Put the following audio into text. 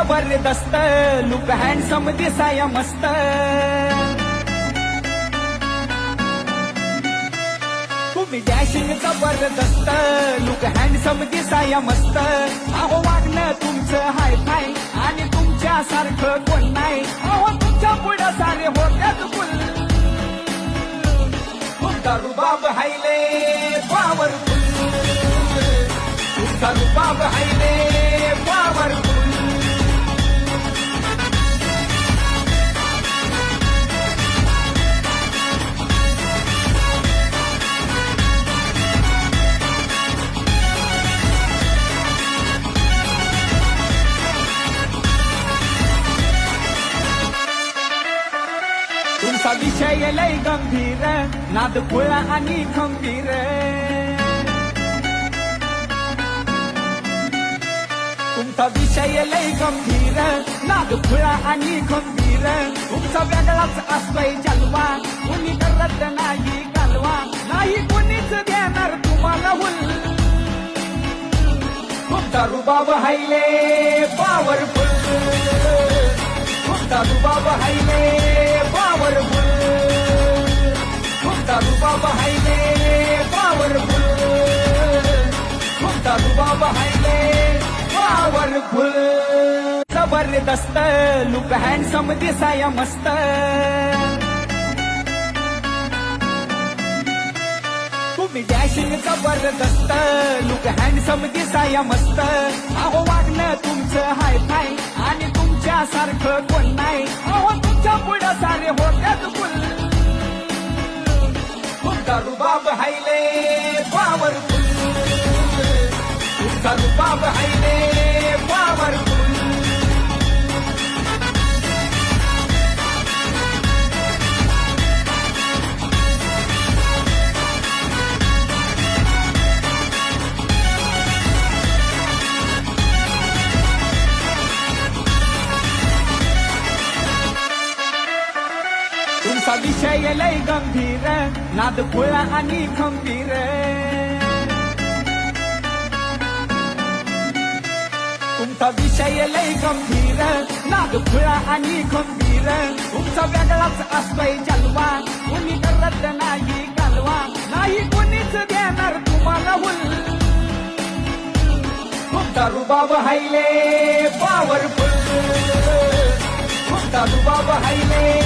जबरदस्त look handsome दिसाया मस्त। तुम्ही डॅशिंग जबरदस्त लुक हँडसम दिसाया मस्त। अहो वागणं तुमचं हाय फाय आणि तुमच्या सारखं कोण नाही। अहो तुमच्या पुढं सारे होत्यात फुल तुमचा रुबाब हायले पॉवरफुल। तुमचा रुबाब हायले तुमचा विषय लय गंभीर नाद खुळा आणि खंबीर तुमचा विषय लय गंभीर नाद खुळा आणि खंबीर तुमचा वेगळाच असतोय जलवा कुणी करत नाही कालवा नाही कुणीच देणार तुम्हाला हुल तुमचा रुबाब हायले पावरफुल तुमचा रुबाब हायले तुमचा रुबाब पॉवरफुल जबरदस्त लुक हँडसम दिसाया मस्त. तुम्ही डॅशिंग जबरदस्त लुक हँडसम दिसाया मस्त. अहो वागणं तुमचं हाय फाय आणि तुमच्या सारखं कोण नाही. अहो तुमच्यापुढे सारे होत्यात फुल तुमचा रुबाब हायले पॉवरफुल तुमचा रुबाब हायले पॉवरफुल तुमचा विषय लय गंभीर नाद खुळा आणि खंबीर तुमचा विषय लय गंभीर नागफुळा आणि खंबीर तुमचा वेगळाच असतोय जलवा कुणी करत नाही कालवा नाही कोणीच देणार तुम्हाला हुल तुमचा रुबाब हायले पॉवरफुल तुमचा रुबाब हायले